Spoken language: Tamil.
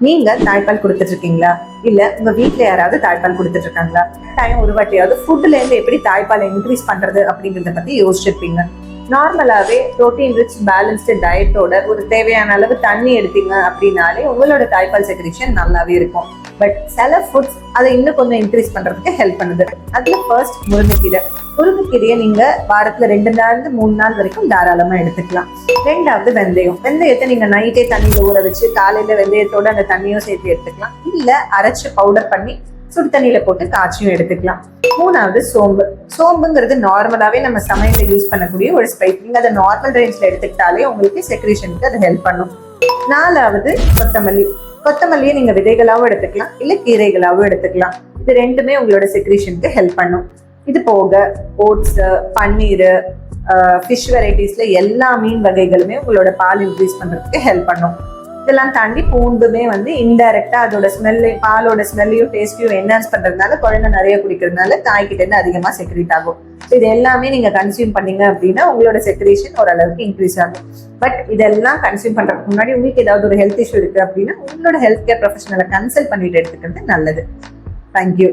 நீங்க தாய்ப்பால் கொடுத்துட்டு இருக்கீங்களா இல்ல உங்க வீட்டுல யாராவது தாய்ப்பால் கொடுத்துட்டு இருக்காங்களா டைம் ஒரு வாட்டியாவது ஃபுட்ல இருந்து எப்படி தாய்ப்பால் இன்க்ரீஸ் பண்றது அப்படிங்கறத பத்தி யோசிச்சிருப்பீங்க. நார்மலாவே ப்ரோட்டீன் ரிச் பேலன்ஸ்டு டயட்டோட ஒரு தேவையான அளவு தண்ணி எடுத்தீங்க அப்படின்னாலே உங்களோட தாய்ப்பால் செக்ரேஷன் நல்லாவே இருக்கும். பட் சில ஃபுட்ஸ் அதை இன்னும் கொஞ்சம் இன்க்ரீஸ் பண்றதுக்கு ஹெல்ப் பண்ணுது. அதுல ஃபர்ஸ்ட் முருங்கைக்கீரை. முருங்கைக்கீரையை நீங்க வாரத்துல ரெண்டு நாள் இருந்து மூணு நாள் வரைக்கும் தாராளமா எடுத்துக்கலாம். ரெண்டாவது வெந்தயம். வெந்தயத்தை நீங்க நைட்டே தண்ணியில ஊற வச்சு காலையில வெந்தயத்தோட அந்த தண்ணியும் சேர்த்து எடுத்துக்கலாம். இல்ல அரைச்சு பவுடர் பண்ணி சுடு தண்ணியில போட்டு காய்ச்சியும் எடுத்துக்கலாம். மூணாவது சோம்பு. சோம்புங்கிறது நார்மலாவே நம்ம சமையல்ல யூஸ் பண்ணக்கூடிய ஒரு ஸ்பைஸ் நீங்க அதை நார்மல் ரேஞ்ச்ல எடுத்துக்கிட்டாலே உங்களுக்கு செக்ரேஷனுக்கு அது ஹெல்ப் பண்ணும். நாலாவது கொத்தமல்லி. கொத்தமல்லியை நீங்க விதைகளாகவும் எடுத்துக்கலாம் இல்ல கீரைகளாகவும் எடுத்துக்கலாம். இது ரெண்டுமே உங்களோட செக்ரேஷனுக்கு ஹெல்ப் பண்ணும். இது போக ஓட்ஸ் பன்னீர் ஃபிஷ் வெரைட்டிஸ்ல எல்லா மீன் வகைகளுமே உங்களோட பால் இன்க்ரீஸ் பண்றதுக்கு ஹெல்ப் பண்ணும். இதெல்லாம் தாண்டி பூண்டுமே வந்து இன்டைரக்டா அதோட ஸ்மெல்லை பாலோட ஸ்மெல்லையும் டேஸ்ட்டையும் என்ஹான்ஸ் பண்றதுனால குழந்தை நிறைய குடிக்கிறதுனால தாய்கிட்ட இருந்து அதிகமா செக்ரேட் ஆகும். இது எல்லாமே நீங்க கன்சியூம் பண்ணீங்க அப்படின்னா உங்களோட செக்ரேஷன் ஓரளவுக்கு இன்க்ரீஸ் ஆகும். பட் இதெல்லாம் கன்சியூம் பண்றதுக்கு முன்னாடி உங்களுக்கு ஏதாவது ஒரு ஹெல்த் இஷ்யூ இருக்கு அப்படின்னா உங்களோட ஹெல்த் கேர் ப்ரொஃபஷனலை கன்சல்ட் பண்ணிட்டு எடுத்துக்கிறது நல்லது. தேங்க்யூ